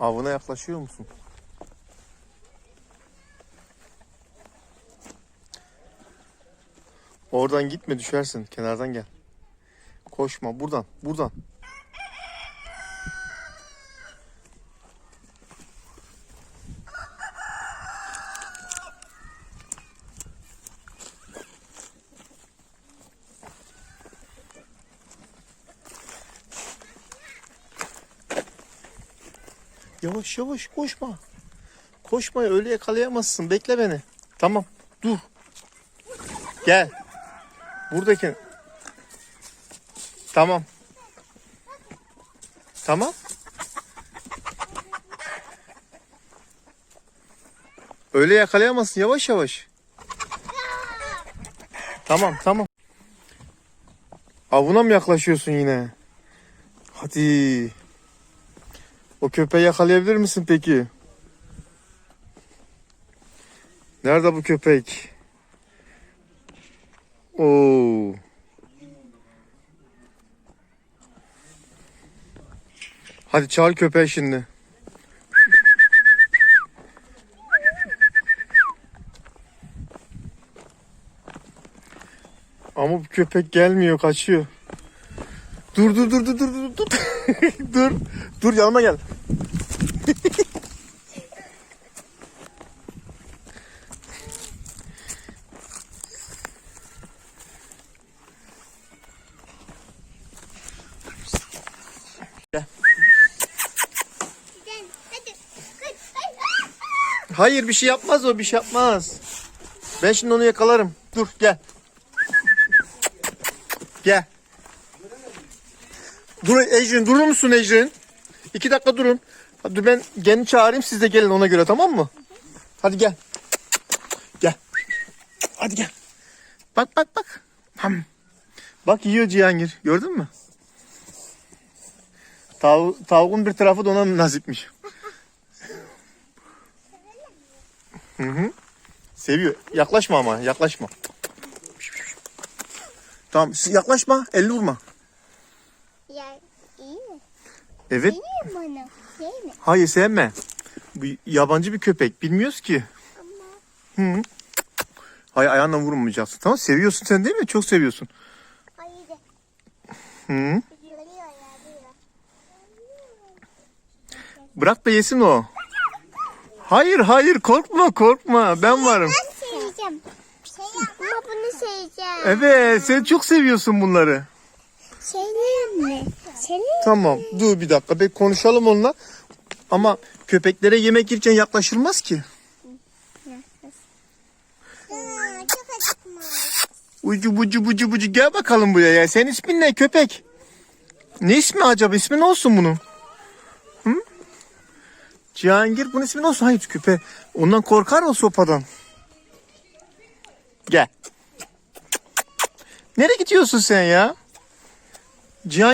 Avına yaklaşıyor musun? Oradan gitme düşersin. Kenardan gel. Koşma buradan. Buradan. Yavaş yavaş koşma. Koşma öyle yakalayamazsın. Bekle beni. Tamam. Dur. Gel. Buradaki. Tamam. Tamam. Öyle yakalayamazsın. Yavaş yavaş. Tamam tamam. Avuna mı yaklaşıyorsun yine? Hadi. O köpeği yakalayabilir misin peki? Nerede bu köpek? Oo. Hadi çağır köpeği şimdi. Ama bu köpek gelmiyor, kaçıyor. Dur dur dur dur dur dur dur. dur. Dur yanıma gel. Hayır bir şey yapmaz o bir şey yapmaz. Ben şimdi onu yakalarım. Dur gel. Gel. Dur Ecrin durur musun Ecrin? İki dakika durun. Hadi ben geni çağırayım siz de gelin ona göre tamam mı? Hadi gel. Gel. Hadi gel. Bak bak bak. Ham. Bak yiyor Cihangir. Gördün mü? Tav tavuğun bir tarafı da ona nasipmiş. Hı hı. Seviyor. Yaklaşma ama yaklaşma. Tamam yaklaşma. Elini vurma. Ya iyi mi? Evet. Bana? Değil mi? Hayır sevme. Bu yabancı bir köpek. Bilmiyoruz ki. Ama Hı. Hayır ayağından vurmayacaksın. Tamam seviyorsun sen değil mi? Çok seviyorsun. hayır. Hı. Bırak da yesin o. Hayır hayır korkma korkma. Ben varım. Ben seveceğim. Şey Ama bunu seveceğim. Evet sen çok seviyorsun bunları. Seveyim mi? Seveyim Tamam dur bir dakika. Bir konuşalım onunla. Ama köpeklere yemek yerken yaklaşılmaz ki. Ucu bucu bucu bucu gel bakalım buraya ya. Senin ismin ne köpek? Ne ismi acaba? İsmi ne olsun bunun? Hı? Cihangir bunun ismi ne olsun? Hayır köpe. Ondan korkar mı sopadan? Gel. Nereye gidiyorsun sen ya? Cihangir